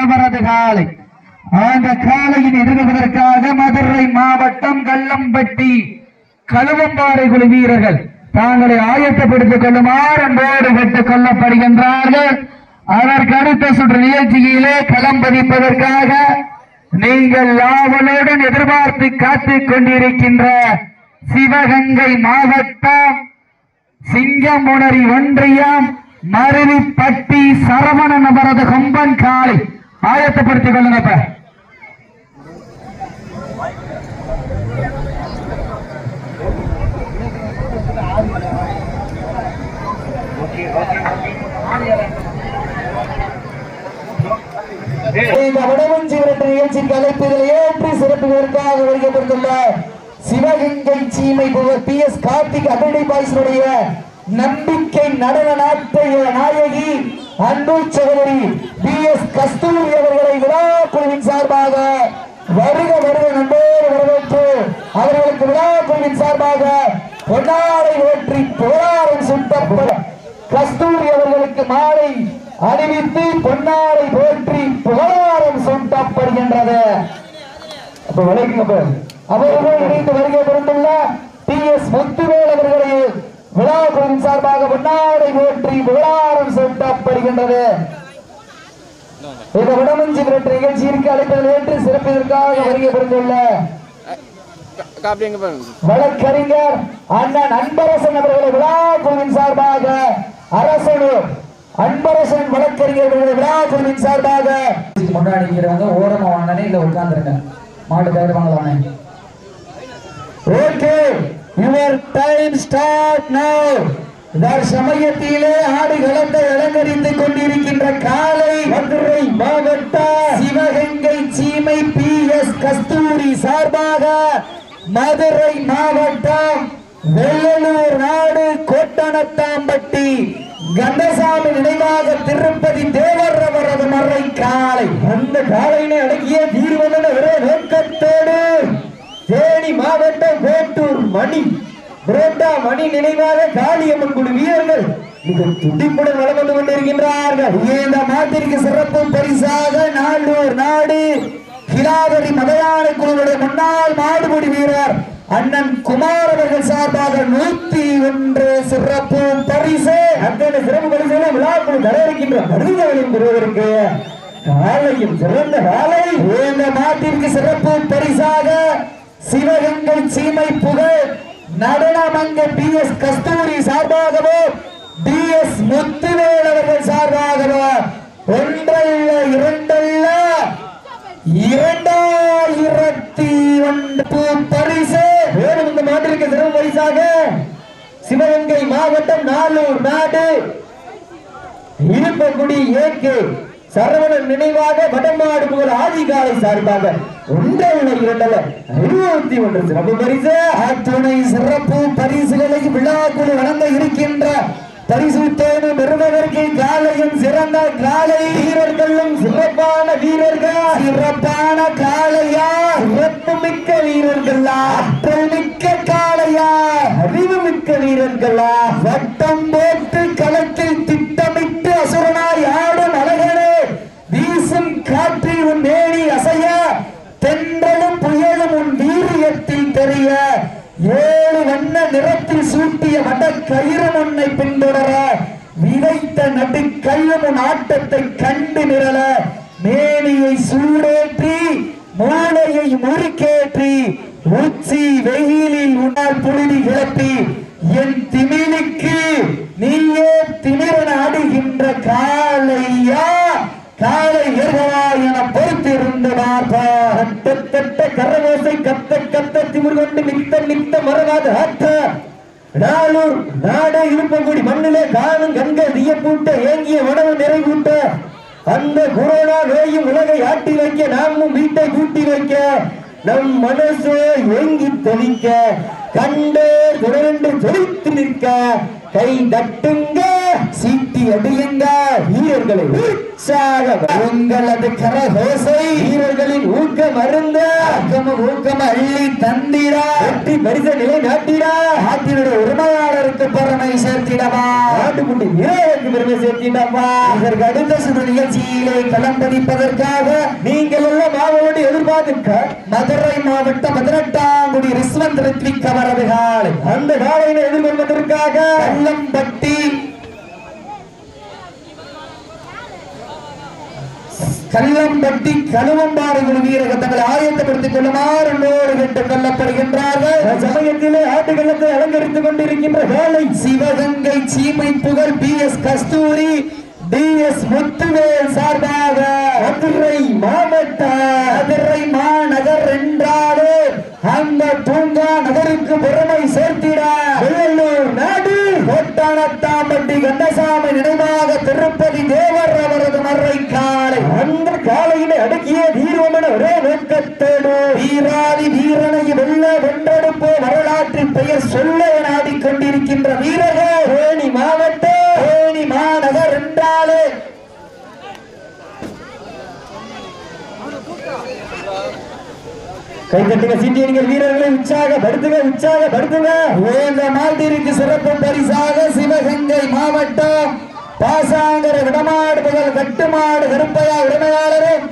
அவரது காலை. அந்த காலையில் எதிர்வதற்காக மதுரை மாவட்டம் கல்லம்பட்டி கழுவம்பாறை குழு வீரர்கள் தாங்களை ஆயத்தப்படுத்திக் கொள்ளுமாறு அன்போடு கேட்டுக் கொள்ளப்படுகின்றார்கள். அதற்கு அடுத்த சுற்று நிகழ்ச்சியிலே களம் பதிப்பதற்காக நீங்கள் ஆவலுடன் எதிர்பார்த்து காத்துக் கொண்டிருக்கின்ற சிவகங்கை மாவட்டம் சிங்கமுனரி ஒன்றியம் மருவிப்பட்டி சரவணன் அவரது கொம்பன் காலை. ஆயத்தப்படுத்திக் கொள்ளுங்கப்ப இந்த வடவஞ்சி விரட்டு நிகழ்ச்சிக்கு அழைப்புகளை ஏற்றி சிறப்புகளுக்காக வருகிறதுள்ள சிவகங்கை சீமை புகழ் பி எஸ் கார்த்திக் அகடி பாய்ஸனுடைய நம்பிக்கை நடன நாட்டிய நாயகி அன்பு சகோதரி பி எஸ் கஸ்தூரி அவர்களை விழா குழுவின் சார்பாக வருக வருக நண்போடு வரவேற்று அவர்களுக்கு விழா குழுவின் சார்பாக பொன்னாடை ஓற்றி போராடும் சுட்டப்பட கஸ்தூரி அவர்களுக்கு மாலை அணிவித்து பொன்னாடை போற்றி புகழாரம் சூட்டப்படுகின்றது. அப்ப விளைக்குங்க அவர்கள் இணைந்து வருகை பொருந்துள்ள டி எஸ் முத்து விழாக்குழுவின் சார்பாக பொன்னாடை போற்றி புகழாரம் சூட்டப்படுகின்றது. இந்த விடமஞ்சி விரட்டு நிகழ்ச்சியிற்கு அழைப்பதில் ஏற்று சிறப்பிற்காக வருகை புரிந்துள்ள வழக்கறிஞர் அண்ணன் அன்பரசன் அவர்களை விழா குழுவின் சார்பாக அரசனூர் அன்பரசன் வழக்கறிஞர் அவர்களை விழா குழுவின் சார்பாக முன்னாடி இருக்கிறவங்க ஓரமா வாங்கினே இல்ல உட்கார்ந்துருங்க மாட்டு தவிர வாங்கலானே okay. Your time start now சமயத்திலே ஆடு கலந்த அலங்கரித்துக் கொண்டிருக்கின்ற காலை மதுரை மாவட்ட சிவகங்கை சீமை பி எஸ் கஸ்தூரி சார்பாக மதுரை மாவட்டம் வெள்ளலூர் நாடு கோட்டனத்தாம்பட்டி கந்தசாமி நினைவாக திருப்பதி தேவர் அவரது மறை காலை. அந்த காலையினை அடங்கிய தீர்வன ஒரே நோக்கத்தோடு தேனி மாவட்டம் வேட்டூர் மணி. புரோட்டா மணி நினைவாக காளியம்மன் குழு வீரர்கள் மிக துடிப்புடன் வளம் வந்து கொண்டிருக்கின்றார்கள். இந்த மாட்டிற்கு சிறப்பு பரிசாக நாளூர் நாடு கிலாவரி மலையாள குழுவுடைய முன்னாள் மாடுபிடி வீரர் அண்ணன் குமார் அவர்கள் சார்பாக நூத்தி ஒன்று சிறப்பு பரிசு. அத்தனை சிறப்பு பரிசுகளை விழாக்குழு தர இருக்கின்ற பரிசுகளையும் பெறுவதற்கு காலையும் சிறந்த காலை இந்த மாட்டிற்கு சிறப்பு பரிசாக சிவகங்கை சீமை புகழ் நடனமங்க பி எஸ் கஸ்தூரி சார்பாகவோ டி எஸ் முத்துவேல் அவர்கள் சார்பாகவோ ஒன்றல்ல இரண்டல்ல இரண்டாயிரத்தி ஒன்று பரிசு. வேணும் இந்த மாட்டிற்கு சிறப்பு பரிசாக சிவகங்கை மாவட்டம் நாலூர் நாடு. இருப்பக்குடி ஏகே சரவணன் நினைவாக வடமாடு புகழ் ஆதிகாலை சார்பாக ஒன்றல்ல இரண்டல்ல இருபத்தி ஒன்று சிறப்பு பரிசு. அத்துணை சிறப்பு பரிசுகளை விழாக்குழு வழங்க இருக்கின்ற பரிசு தேர்வு பெறுவதற்கு காலையும் சிறந்த காலை வீரர்களும் சிறப்பான வீரர்கள். சிறப்பான காளையா? சிறப்பு மிக்க வீரர்களா? ஆற்றல் மிக்க காளையா? அறிவு மிக்க வீரர்களா? வட்டம் போட்டு களத்தில் திட்டமிட்டு அசுரனாய் ஆடும் காற்றில் உன் மேனி அசைய தென்றலும் புயலும் உன் வீரியத்தில் தெரிய. ஏழு வண்ண நிறத்தில் சூட்டிய மட கயிறும் உன்னை பின்தொடர விதைத்த நடுக்கையும் உன் ஆட்டத்தை கண்டு நிரல. மேனியை சூடேற்றி மூளையை முறுக்கேற்றி உச்சி வெயிலில் உன்னால் புழுதி கிளப்பி என் திமிலுக்கு நீயே திமிரன் ஆடுகின்ற காலையா காலை ஏறுவா என பொறுத்திருந்து பார்ப்பார் தட்ட கரவோசை கத்த கத்த திமிர் கொண்டு நித்த நித்த மறவாத நாளூர் நாடே இருப்பங்குடி மண்ணிலே காணும் கண்கள் வியப்பூட்ட ஏங்கிய உணவு நிறைவூட்ட. அந்த கொரோனா நோயும் உலகை ஆட்டி வைக்க நாமும் வீட்டை கூட்டி வைக்க நம் மனசு ஏங்கி தெளிக்க கண்டே தொடர்ந்து ஜொலித்து நிற்க கை தட்டுங்க சீட்டி அடியுங்க வீரர்களை உற்சாக உங்களது கரகோசை. வீரர்களின் ஊக்க மருந்த ஊக்கம் அள்ளி தந்திரா வெற்றி பரிச நிலை நாட்டிடா. ஆற்றினுடைய உரிமையாளருக்கு பெருமை சேர்த்திடவா. நாட்டுக்குட்டி வீரருக்கு பெருமை சேர்த்திடவா. இதற்கு அடுத்த சுற்று நிகழ்ச்சியிலே களம் பதிப்பதற்காக நீங்கள் எல்லாம் மாவோடு எதிர்பார்த்திருக்க மதுரை மாவட்டம் பதினெட்டாங்குடி ரிஸ்வந்த் ரித்விக் அவரது காலை அந்த காலையினை எதிர்கொள்வதற்காக கள்ளம்பட்டி கல்லம்பட்டி கழுவம்பாடு குழு வீரர்கள் தங்களை ஆயத்தப்படுத்திக் கொள்ளுமாறு அன்போடு கேட்டுக் கொள்ளப்படுகின்றார்கள் சமயத்திலே ஆட்டுகளத்தை அலங்கரித்துக் கொண்டிருக்கின்ற வேலை. சிவகங்கை சீமை புகழ் P S Kasthuri T S Muthuvel சார்பாக. மதுரை மாவட்ட. மதுரை மாநகர் என்றாலே அந்த பூங்கா நகருக்கு பெருமை சேர்த்திட. நாடு கோட்டானத்தாம்பட்டி கந்தசாமி நினைவாக திருப்பதி தேவர் அவரது மறை காலை. அந்த காலையிலே அடக்கிய தீர்வமென ஒரே நோக்கத்தோடு வீராதி வீரனை வெல்ல வென்றெடுப்போ வரலாற்றின் பெயர் சொல்ல என ஆடிக்கொண்டிருக்கின்ற வீரர்கள். தேனி மாவட்ட தேனி மாநகர் என்றாலே கைத்தட்டுங்க சீட்டியடிகள் வீரர்களை உற்சாகப்படுத்துங்க உற்சாகப்படுத்துங்க உயர்ந்த நாட்டிற்கு சிறப்பு பரிசாக சிவகங்கை மாவட்டம் பாசாங்கர விடமாடு முதல் கட்டுமாடு கருப்பையா உரிமையாளரும்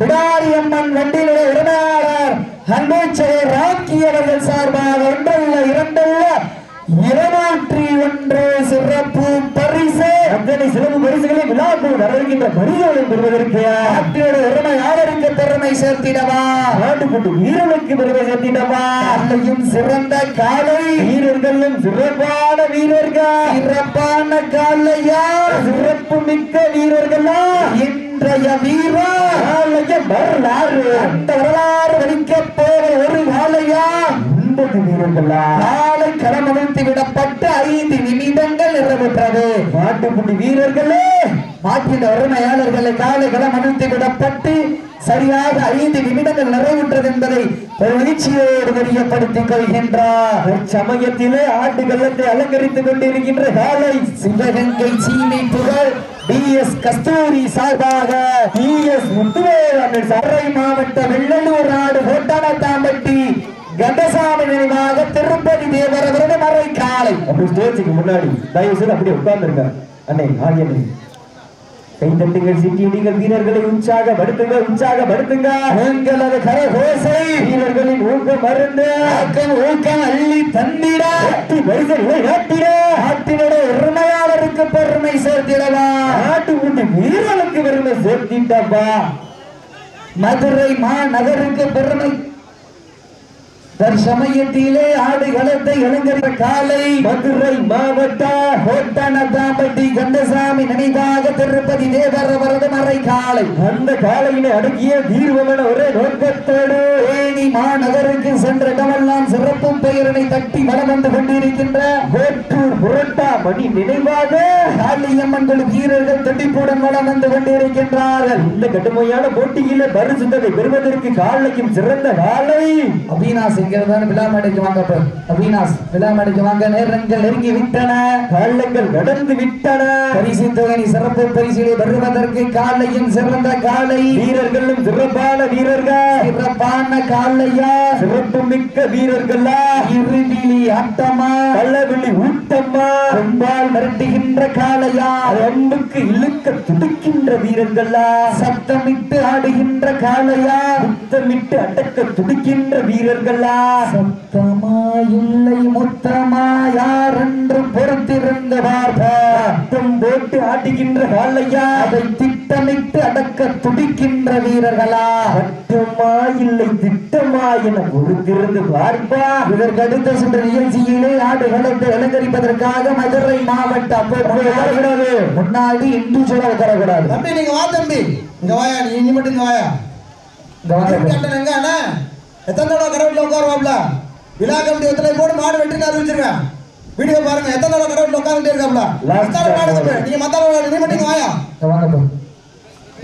பிடாரியம்மன் வண்டியிலுடைய உரிமையாளர் அன்பேச்சகர் ராக்கி அவர்கள் சார்பாக ஒன்றல்ல இரண்டல்ல இருநூற்றி ஒன்று சிறப்பு பரிசு. அத்தனை சிறப்பு பரிசுகளை விழாக்குள் வரவிருக்கின்ற பரிசுகளை பெறுவதற்கு நாட்டியோட உரிமை யாவருக்கு பெருமை சேர்த்திடவா? நாட்டுக்குட்டு வீரனுக்கு பெருமை சேர்த்திடவா? அல்லையும் சிறந்த காலை. வீரர்களும் சிறப்பான வீரர்கள். சிறப்பான காலையா? சிறப்பு மிக்க வீரர்களா? இன்றைய வீரா வரலாறு. அந்த வரலாறு வலிக்க போற ஒரு காலையா? ஒன்பது வீரர்களா? வீரர்களே மாற்றிட வறுமையாளர்களை காலை களமமைத்து விடப்பட்டு சரியாக ஐந்து நிமிடங்கள் நிறைவுற்றது என்பதை ஒரு மகிழ்ச்சியோடு தெரியப்படுத்திக் கொள்கின்றார். சமயத்திலே ஆட்டு கள்ளத்தை அலங்கரித்துக் கொண்டிருக்கின்ற காலை சிவகங்கை சீமை புகழ் பி எஸ் கஸ்தூரி சார்பாக பி எஸ் முத்துவேல் சரை மாவட்ட வெள்ளலூர் நாடு கோட்டானத்தாம்பட்டி கந்தசாமி நினைவாக திருப்பதி தேவர் அவரது மறை காலை. அப்படி ஸ்டேஜுக்கு முன்னாடி தயவு செய்து அப்படியே உட்கார்ந்துருங்க. அன்னை ஆகியனை கை தட்டுங்கள் சிட்டியடிகள் வீரர்களை உற்சாகப்படுத்துங்க உற்சாகப்படுத்துங்க உங்களது கரகோசை வீரர்களின் ஊக்கம் மருந்து ஆக்கம் ஊக்கம் அள்ளி தந்திட. வெற்றி பரிசை நாட்டிட நாட்டினுடைய உரிமையாளருக்கு பெருமை சேர்த்திடவா. நாட்டு உண்டு வீரர்களுக்கு பெருமை சேர்த்திட்டப்பா. மதுரை மாநகருக்கு பெருமை தற்சமயத்திலே ஆடுகளத்தை இளைஞர் காலை மதுரை மாவட்ட கோட்டனத்தாம்பட்டி கந்தசாமி நினைவாக திருப்பதி தேவர் அவரது மறை காலை. அந்த காலையினை அடக்கிய தீர்வமென ஒரே நோக்கத்தோடு தேனி மாநகருக்கு சென்ற இடமெல்லாம் சிறப்பு பெயரினை தட்டி வளம் வந்து கொண்டிருக்கின்ற வேற்றூர் புரட்டா மணி நினைவாக காளியம்மன்கள் வீரர்கள் துடிப்புடன் வளம் வந்து கொண்டிருக்கின்றார்கள். இந்த கடுமையான போட்டியில பரிசுத்ததை பெறுவதற்கு காலையும் சிறந்த காலை. அவினாஸ் விழா மேடைக்கு வாங்க அப்ப. விழா மேடைக்கு வாங்க. நேரங்கள் நெருங்கி விட்டன. காலங்கள் நடந்து விட்டன. பரிசு தொகை சிறப்பு பரிசிலை பெறுவதற்கு காலையின் சிறந்த காலை. வீரர்களும் சிறப்பான வீரர்கள். சிறப்பான காலையா? சிறப்பு மிக்க வீரர்களா? இருவிழி ஆட்டமா? பல்லவிழி ஊட்டமா? ரொம்பால் மிரட்டுகின்ற காலையா? அன்புக்கு இழுக்க துடிக்கின்ற வீரர்களா? சத்தமிட்டு ஆடுகின்ற காலையா? முத்தமிட்டு அடக்க துடிக்கின்ற வீரர்களா? சத்தமா இல்லை முத்தமா யார் என்று பொறுத்திருந்து பார்ப்போம் போட்டு ஆடுகின்ற காளையா அதை திட்டமிட்டு அடக்க துடிக்கின்ற வீரர்களா? சத்தமா இல்லை திட்டமா என பொறுத்திருந்து பார்ப்பா. இதற்கு அடுத்த சுற்று நிகழ்ச்சியிலே ஆடு களத்தை அலங்கரிப்பதற்காக மதுரை மாவட்டம் வரக்கூடாது முன்னாடி இன்று சொல்ல உட்காரக்கூடாது தம்பி நீங்க வா தம்பி. இங்க வாயா நீ மட்டும் இங்க வாயா. கேப்டன் எங்க அண்ணா எத்தனை தடவை கடவுள்ல உட்காருவாப்ல? விழா கமிட்டி ஒத்துழை போடு மாடு வெட்டி அறிவிச்சிருக்கேன் வீடியோ பாருங்க எத்தனை தடவை கடவுள்ல உட்கார்ந்துட்டே இருக்காப்ல? நீங்க மத்தால நீ மட்டும் வாயா?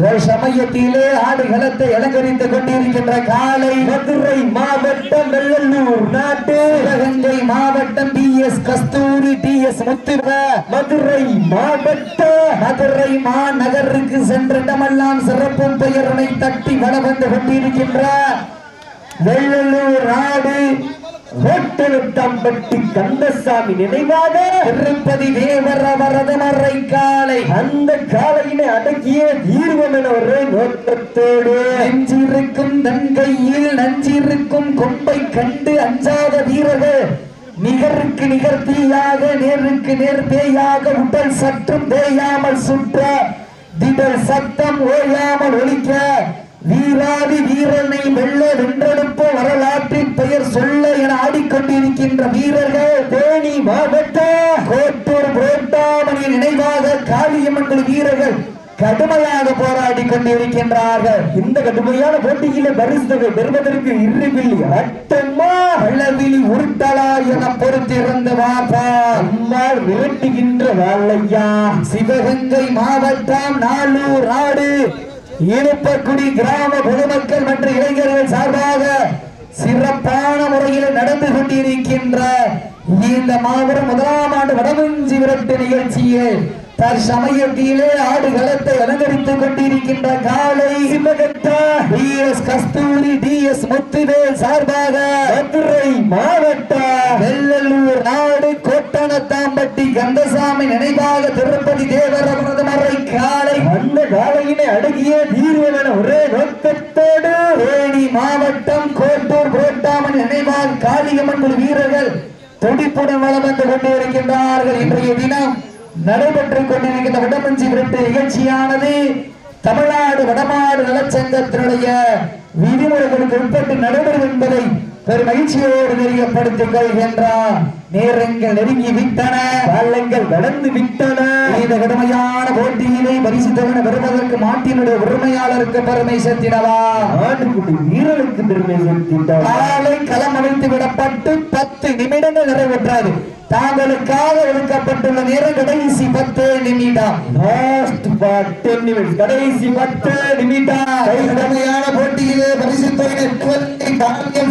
ஒரு சமயத்திலே ஆடு களத்தை அலங்கரித்துக் கொண்டிருக்கின்ற காலை மதுரை மாவட்டம் வெள்ளலூர் நாட்டு சிவகங்கை மாவட்டம் T S Kasthuri T S முத்துவ. Madurai மாவட்ட மதுரை மாநகருக்கு சென்ற இடமெல்லாம் சிறப்பு பெயரனை தட்டி வள வந்து கொண்டிருக்கின்ற வெள்ளலூர் நாடு கோட்டனத்தாம்பட்டி கந்தசாமி நினைவாக திருப்பதி தேவர வரதமரை காலை. அந்த காலையினை அடக்கிய தீர்வம் என ஒரு நோக்கத்தோடு. நெஞ்சிருக்கும் தன் கையில் நஞ்சிருக்கும் கொம்பை கண்டு அஞ்சாத வீரர்கள் நிகருக்கு நிகர் தீயாக நேருக்கு நேர் பேயாக உடல் சற்றும் தேயாமல் சுற்ற திடல் சத்தம் ஓயாமல் ஒலிக்க வீராதி வீரனை வெல்ல வென்றெடுப்பு வரலாற்றின் பெயர் சொல்ல என ஆடிக்கொண்டிருக்கின்ற வீரர்கள் தேனி மாவட்ட கோட்டூர் புரோட்டாமணி நினைவாக காளியம்மன் வீரர்கள் கடுமையாக போராடி கொண்டிருக்கின்றார்கள். இந்த கடுமையான போட்டியில பரிசு பெறுவதற்கு இருவில்லி அட்டம்மா அளவிலி உருட்டலா என பொறுத்திருந்து வார்த்தா அம்மா விரட்டுகின்ற சிவகங்கை மாவட்டம் நாளூர் ஆடு ஈரப்பக்குடி கிராம பொதுமக்கள் மற்றும் இளைஞர்கள் சார்பாக சிறப்பான முறையில் நடந்து கொண்டிருக்கின்ற இந்த மாபெரும் முதலாம் ஆண்டு வடமஞ்சி விரட்டு நிகழ்ச்சியில் தற்சமயத்திலே ஆடுகளத்தை அலங்கரித்துக் கொண்டிருக்கின்ற காலை சிவகத்தா. T S Kasthuri T S Muthuvel சார்பாக மதுரை மாவட்ட வெள்ளலூர் நாடு கோட்டனத்தாம்பட்டி கந்தசாமி நினைவாக திருப்பதி தேவர் அவரது மறை காலை அந்த காலையினை அடங்கிய தீர்வம் என ஒரே நோக்கத்தோடு தேனி மாவட்டம் கோட்டூர் கோட்டாமன் நினைவாக காளியம்மன் வீரர்கள் துடிப்புடன் வளம் வந்து கொண்டிருக்கின்றார்கள் இன்றைய தினம். நடைபெற்றுக் கொண்டிருக்கிற விடமஞ்சி விரட்டு நிகழ்ச்சியானது தமிழ்நாடு வடமாடு நலச்சங்கத்தினுடைய விதிமுறைகளுக்கு உட்பட்டு நடைபெறும் என்பதை பெரும் மகிழ்ச்சியோடு தெரியப்படுத்திக் கொள்கின்றார் நேரங்கள் நெருங்கி விட்டன. காலங்கள் கடந்து விட்டன. இந்த கடுமையான போட்டியிலே பரிசுத்தவன பெறுவதற்கு மாட்டினுடைய உரிமையாளருக்கு பெருமை சேர்த்திடவா ஆட்டுக்குட்டி வீரருக்கு பெருமை சேர்த்திட்டார் காலை களம் அமைத்து விடப்பட்டு பத்து நிமிடங்கள் நிறைவேற்றாது. தாங்களுக்காக ஒதுக்கப்பட்டுள்ள நேரம் கடைசி பத்து நிமிடம். லாஸ்ட் பத்து நிமிடம் கடைசி பத்து நிமிடம். கடுமையான போட்டியிலே பரிசு தொகை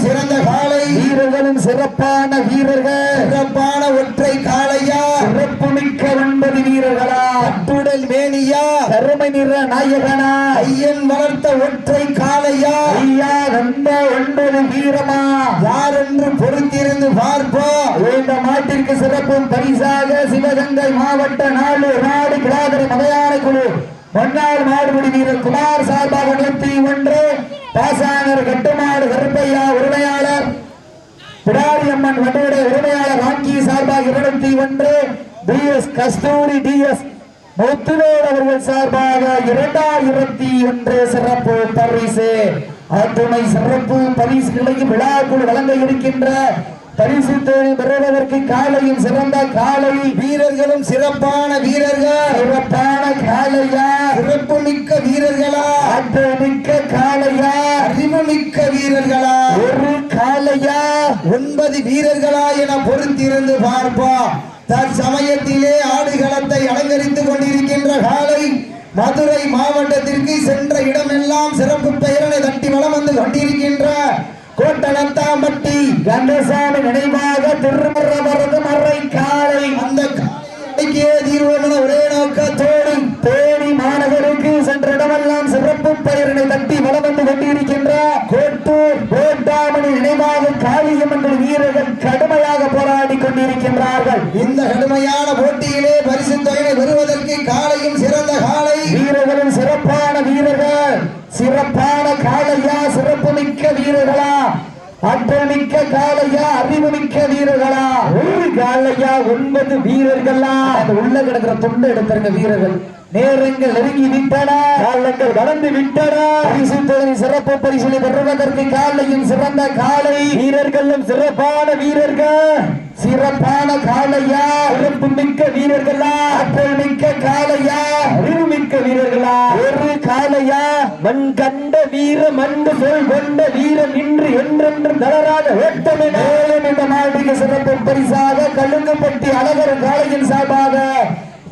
சிறந்த காலை. வீரர்களும் சிறப்பான வீரர்கள். சிறப்பான ஒற்றை காளையா? சிறப்பு மிக்க ஒன்பது வீரர்களா? அட்டுடல் மேனியா? கருமை நிற நாயகனா? ஐயன் வளர்த்த ஒற்றை காளையா? ஐயா வந்த ஒன்பது வீரமா? யார் என்று பொறுத்திருந்து பார்ப்போம் இந்த மாட்டிற்கு சிறப்பு பரிசாக சிவகங்கை மாவட்ட நாடு நாடு கிடாதரை மலையாள குழு மன்னார் மாடுபிடி வீரர் குமார் சார்பாக நூத்தி ஒன்று பாசாங்கர் கட்டுமாடு கருப்பையா உரிமையாளர் பிடாரி அம்மன் வண்டியுடைய உரிமையாளர் ராக்கி சார்பாக இருநூத்தி ஒன்று T S Kasthuri T S Muthuvel அவர்கள் சார்பாக இரண்டாயிரத்தி ஒன்று சிறப்பு பரிசு. அத்துணை சிறப்பு பரிசுகளையும் விழாக்குள் வழங்க இருக்கின்ற பரிசு தேடி பெறுவதற்கு காலையும் சிறந்த காலை வீரர்களும் சிறப்பான வீரர்கள். சிறப்பான காலையா? சிறப்பு மிக்க வீரர்களா? ஆற்றல் மிக்க காலையா? அறிவு மிக்க வீரர்களா? ஒன்பது வீரர்களா என பொறுத்திருந்து பார்ப்போம். தற்சமயத்திலே ஆடுகளத்தை அலங்கரித்துக் கொண்டிருக்கின்ற காலை மதுரை மாவட்டத்திற்கு சென்ற இடமெல்லாம் சிறப்பு பெயரனை தட்டி வளம் வந்து கொண்டிருக்கின்ற கோட்டலத்தாம்பட்டி கந்தசாமி நினைவாக திருமரவரது மறை காலை. அந்த காலைக்கே தீர்வோம் ஒரே நோக்கத்தோடு தேனி மாநகருக்கு சென்ற இடமெல்லாம் சிறப்பு பெயரனை தட்டி வளம் வந்து கொண்டிருக்கின்ற கோட்டாமணி நினைவாக காளியம்மன் வீரர்கள் கடுமையாக போராடி கொண்டிருக்கின்றார்கள். இந்த கடுமையான போட்டியிலே பரிசு தொகையை பெறுவதற்கு காலையும் சிறந்த காலை வீரர்களும் சிறப்பான வீரர்கள் சிறப்பான காளையா சிறப்பு மிக்க வீரர்களா ஆற்றல் மிக்க காளையா அறிவு மிக்க வீரர்களா? ஒரு காளையா ஒன்பது வீரர்களா? உள்ள கிடக்கிற துண்டு எடுத்திருக்க வீரர்கள். நேரங்கள் நெருங்கி விட்டன. காலங்கள் கடந்து விட்டன. பரிசு தொகை சிறப்பு பரிசுகளை பெறுவதற்கு காலையும் சிறந்த காலை. வீரர்களும் சிறப்பான வீரர்கள். சிறப்பான காலையா? சிறப்பு மிக்க வீரர்களா? ஆற்றல் மிக்க காளையா அறிவு மிக்க வீரர்களா? ஒரு காலையா? மண் கண்ட வீர மண்டு சொல் கொண்ட வீரம் இன்று என்றென்றும் தளராத ஓட்டமே மேலும் இந்த நாட்டுக்கு சிறப்பு பரிசாக கழுங்குப்பட்டி அழகர் காளையின் சார்பாக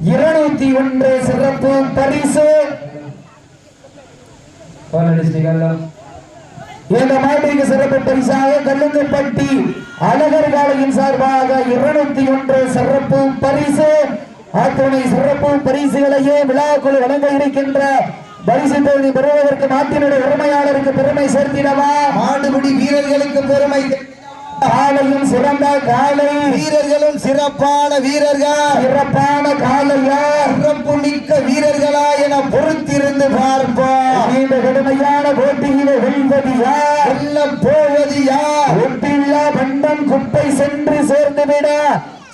இருநூத்தி ஒன்று சிறப்பு பரிசு. இந்த மாட்டிற்கு சிறப்பு பரிசாக கல்லுங்கப்பட்டி அழகர் காலையின் சார்பாக இருநூத்தி ஒன்று சிறப்பு பரிசு. அத்துணை சிறப்பு பரிசுகளையே விழாக்குழு வழங்க இருக்கின்ற பரிசு தொகுதி பெறுவதற்கு நாட்டினுடைய உரிமையாளருக்கு பெருமை சேர்த்திடவா? மாடுபிடி வீரர்களுக்கு பெருமை காலையும் சிறந்த காலை. வீரர்களும் சிறப்பான வீரர்கள். சிறப்பான காலையா? சிறப்பு மிக்க வீரர்களா என பொறுத்திருந்து பார்ப்போம். இந்த கடுமையான போட்டியிலே வெல்வது யார்? வெல்ல போவது யார்? ஒப்பில்லா பண்டம் குப்பை சென்று சேர்ந்துவிட.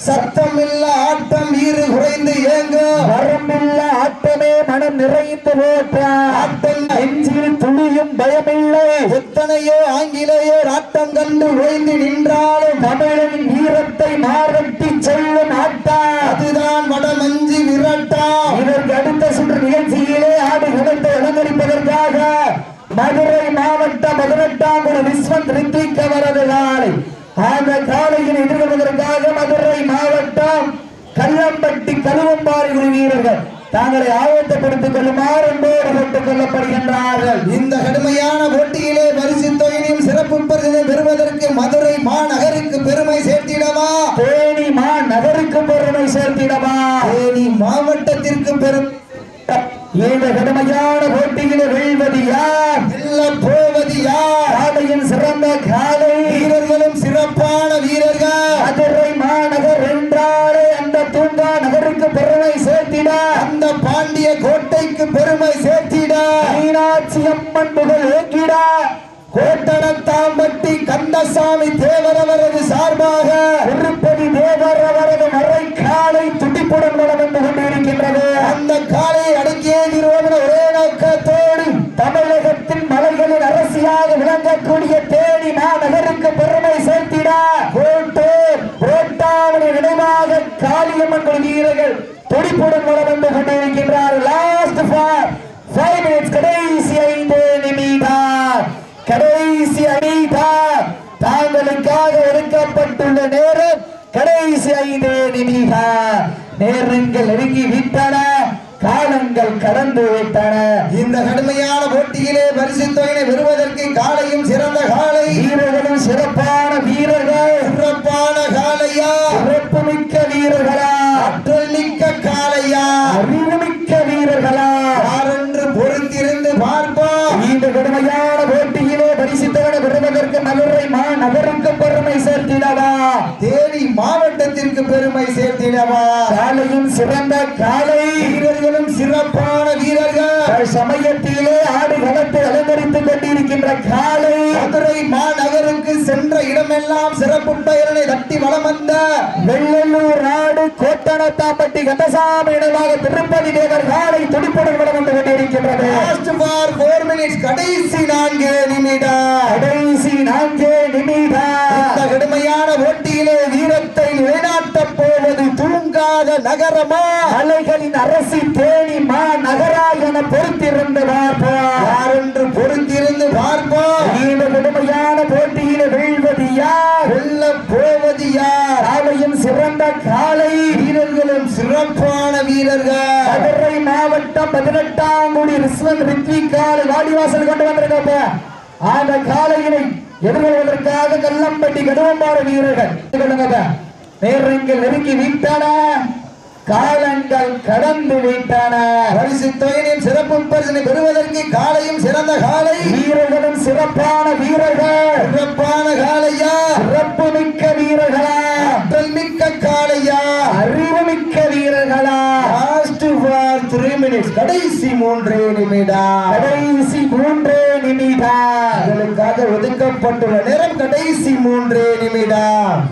சத்தமில்ல ஆட்டம் ஈறு குறைந்து ஏங்கும் வரம்பில்ல ஆட்டமே மனம் நிறைந்து நெஞ்சில் துளியும் பயமில்லை. எத்தனையோ ஆங்கிலேயர் ஆட்டம் கண்டு ஓய்ந்து நின்றாலும் தமிழனின் வீரத்தை மாரட்டி செல்லும் ஆட்டா அதுதான் வடமஞ்சி விரட்டாம். இதற்கு அடுத்த சுற்று நிகழ்ச்சியிலே ஆடு குணத்தை அலங்கரிப்பதற்காக மதுரை மாவட்டம் பதினெட்டாம் விஸ்வந்த் ரித்விக் அவரது காலை. அந்த காலையில் எதிர்கொள்வதற்காக மதுரை மாவட்டம் கல்லம்பட்டி கழுவம்பாறை குழு வீரர்கள். தாங்களை ஆயத்தப்படுத்திக் கொள்ளுமாறு என்போடு கேட்டுக் கொள்ளப்படுகின்றார்கள். இந்த கடுமையான போட்டியிலே பரிசு தொகையினையும் சிறப்பு பரிசினை பெறுவதற்கு மதுரை மாநகருக்கு பெருமை சேர்த்திடவா? தேனி மா நகருக்கு பெருமை சேர்த்திடவா? தேனி மாவட்டத்திற்கு பெரும் இந்த கடுமையான போட்டியிலே வெல்வது யார்? வெல்ல போவது யார்? காலையின் சிறந்த காலை வீரர்களும் சிறப்பான வீரர்கள். மதுரை மாநகர் என்றாலே தூங்கா நகருக்கு பெருமை சேர்த்திட. அந்த பாண்டிய கோட்டைக்கு பெருமை சேர்த்திட. மீனாட்சி அம்மன் புகழ் ஏற்றிட. கோட்டணத்தாம்பட்டி கந்தசாமி தேவர் அவரது சார்பாக திருப்பதி தேவர் அவரது மறை காலை துடிப்புடன் வந்து கொண்டிருக்கின்றது. அந்த காலை அடக்கியே தீர்வோம் ஒரே நோக்கத்தோடு தமிழகத்தின் மலைகளின் அரசியாக விளங்கக்கூடிய தேனி மாநகருக்கு பெருமை சேர்த்திட நினைவாக காளியம்மன் குழு வீரர்கள் துடிப்புடன் வளம் வந்து கொண்டிருக்கின்றார் லாஸ்ட் ஃபார் ஃபைவ் மினிட்ஸ் கடைசி ஐந்து நிமிடம். கடைசி ஐந்தா. தாங்களுக்காக ஒதுக்கப்பட்டுள்ள நேரம் கடைசி ஐந்து நிமிடம். நேரங்கள் நெருங்கி விட்டன காலங்கள் கடந்து விட்டன. இந்த கடுமையான போட்டியிலே பரிசு தொகையினை பெறுவதற்கு காலையும் சிறந்த காலை. வீரர்களும் சிறப்பான வீரர்கள். சிறப்பான காலையா? சிறப்புமிக்க வீரர்களா? ஆற்றல் மிக்க காலையா? அறிவுமிக்க வீரர்களா? யாரென்று பொறுத்திருந்து பார்ப்போம். இந்த கடுமையான பரிசுத்தவனை பெறுவதற்கு மதுரை மாநகருக்கு பெருமை சேர்த்திடவா? தேனி மாவட்டத்திற்கு பெருமை சேர்த்திடவா? காலையும் சிறந்த காலை. வீரர்களும் சிறப்பான வீரர்கள். சமயத்திலே ஆடு களத்தை அலங்கரித்துக் கொண்டிருக்கின்ற காலை. மதுரை மாநகருக்கு சென்ற இடமெல்லாம் சிறப்பு பெயரனை தட்டி வளம் வந்த வெள்ளலூர் நாடு கோட்டணத்தாம்பட்டி கந்தசாமி இடமாக திருப்பதி தேவர் காலை துடிப்புடன் வளம் வந்து கொண்டிருக்கின்றது. மினிட்ஸ் கடைசி நான்கு நிமிடம் கடைசி நான்கே நிமிடம் கடுமையான போட்டியிலே வீரத்தை நிலைநாட்டப் போவது தூங்காத நகரமா? அலைகளின் அரசி தேனி பதினெட்டாம் கோடி ரிஸ்வன் ரித்விகால் வாடிவாசல் கொண்டு வந்திருக்கப்ப அந்த காலையினை எதிர்கொள்வதற்காக கல்லம்பட்டி கடுவம்பாறு வீரர்கள். நேரங்கள் நெருங்கி வீட்டான காலங்கள் கடந்து விட்டன. பரிசு தொகையினையும் சிறப்பு பரிசினை பெறுவதற்கு காலையும் சிறந்த காலை. வீரர்களும் சிறப்பான வீரர்கள். சிறப்பான காலையா? சிறப்பு மிக்க வீரர்களா? ஆற்றல் மிக்க காலையா? அறிவு மிக்க வீரர்களா? லாஸ்ட் ஃபார் த்ரீ மினிட்ஸ் கடைசி மூன்றே நிமிடம் கடைசி மூன்றே நிமிடம் உங்களுக்காக ஒதுக்கப்பட்டுள்ள நேரம் கடைசி மூன்றே நிமிடம்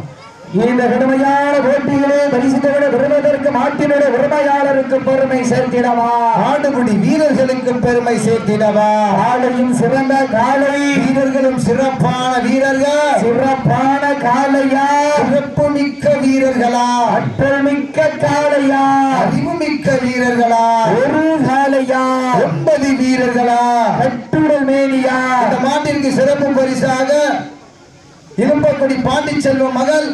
இந்த கடுமையான போட்டியிலே பரிசுத்தவனை பெறுவதற்கு மாட்டினுடைய உரிமையாளருக்கு பெருமை சேர்த்திடவா? ஆடுபுடி வீரர்களுக்கு பெருமை சேர்த்திடவா? காலையும் சிறந்த காலை. வீரர்களும் சிறப்பான வீரர்கள். சிறப்பான காலையா? சிறப்பு மிக்க வீரர்களா? ஆற்றல் மிக்க காலையா? அறிவு மிக்க வீரர்களா? ஒரு காலையா? ஒன்பது வீரர்களா? கட்டுடல் மேனியா? இந்த மாட்டிற்கு சிறப்பு பரிசாக இலும்பக்குடி பாண்டிச்செல்வம் மகள்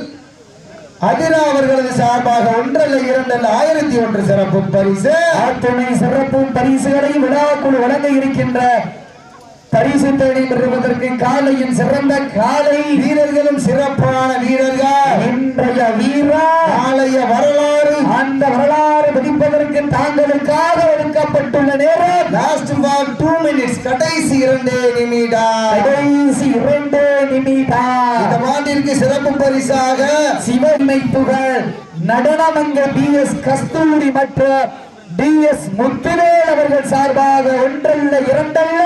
அதிரா அவர்களது சார்பாக ஒன்றல்ல இரண்டல்ல ஆயிரத்தி ஒன்று சிறப்பு பரிசு. அத்துணை சிறப்பு பரிசுகளை விழாக்குழு வழங்க இருக்கின்ற பரிசு தேடி பெறுவதற்கு காலையின் சிறந்த காலை. வீரர்களும் சிறப்பான வீரர்கள். இன்றைய வீரா நாளைய வரலாறு தாங்களுக்காக ஒதுக்கப்பட்டுள்ள நேரம். லாஸ்ட் பால் டூ மினிட்ஸ் கடைசி இரண்டே நிமிடம். கடைசி இரண்டு நிமிடம். இந்த மாட்டிற்கு சிறப்பு பரிசாக சிவமை புகழ் நடனமங்க பி எஸ் கஸ்தூரி மற்றும் டி எஸ் முத்துவேல் அவர்கள் சார்பாக ஒன்றல்ல இரண்டல்ல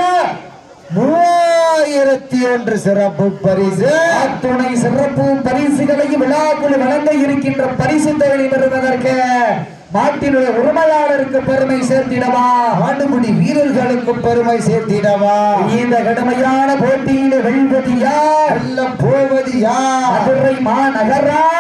மூவாயிரத்தி ஒன்று சிறப்பு பரிசு. துணை சிறப்பு பரிசுகளையும் விழாக்குழு வழங்க இருக்கின்ற பரிசு தொகை பெறுவதற்கு நாட்டினுடைய உரிமையாளருக்கு பெருமை சேர்த்திடவா? ஆண்டுமுடி வீரர்களுக்கு பெருமை சேர்த்திடவா? இந்த கடுமையான போட்டியில வெல்வது யார்? போவது யார்? மதுரை மாநகரா?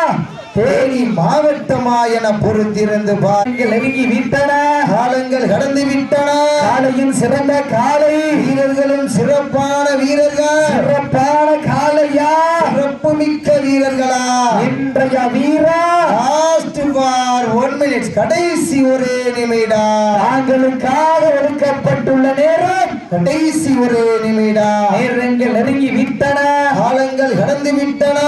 தேனி மாவட்டமா என பொறுத்திருந்து பார் நெருங்கி விட்டன. காலங்கள் கடந்து விட்டன. காலையின் சிறந்த காலை. வீரர்களும் சிறப்பான வீரர்கள். சிறப்பான காலையா. சிறப்பு மிக்க வீரர்களா. இன்றைய வீரா. ஒன் மினிட்ஸ் கடைசி ஒரே நிமிடம் தாங்களுக்காக ஒதுக்கப்பட்டுள்ள நேரம். கடைசி ஒரே நிமிடம் நேரங்கள் நெருங்கி விட்டன. காலங்கள் கடந்து விட்டன.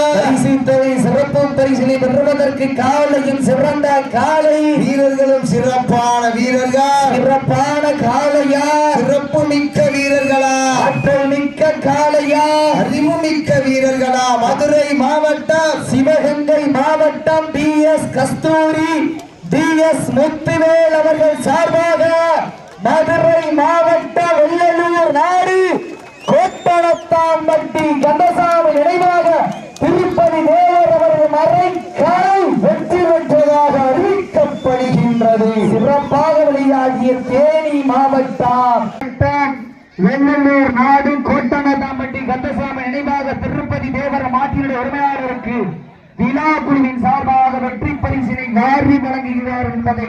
சிறப்பு பரிசினை பெறுவதற்கு காலையின் சிறந்த காலை. வீரர்களும் சிறப்பான வீரர்கள். சிறப்பான காலையா? சிறப்பு மிக்க வீரர்களா? ஆற்றல் மிக்க காலையா? அறிவு மிக்க வீரர்களா? மதுரை மாவட்டம். சிவகங்கை மாவட்டம் T S Kasthuri T S Muthuvel அவர்கள் சார்பாக மதுரை மாவட்டம் வெள்ளலூர் நாடு கோட்டணத்தாம்பட்டி கந்தசாமி நினைவாக திருப்பதி தேவர் அவரது மறைக்காலை வெற்றி பெற்றதாக அறிவிக்கப்படுகின்றது. சிறப்பாக வெளியாகிய தேனி மாவட்டம். வெள்ளலூர் நாடு கோட்டணத்தாம்பட்டி கந்தசாமி நினைவாக திருப்பதி தேவர மாற்றியுடைய உரிமையாளருக்கு விழா குழுவின் சார்பாக வெற்றி பரிசினை வாரி வழங்குகிறார் என்பதை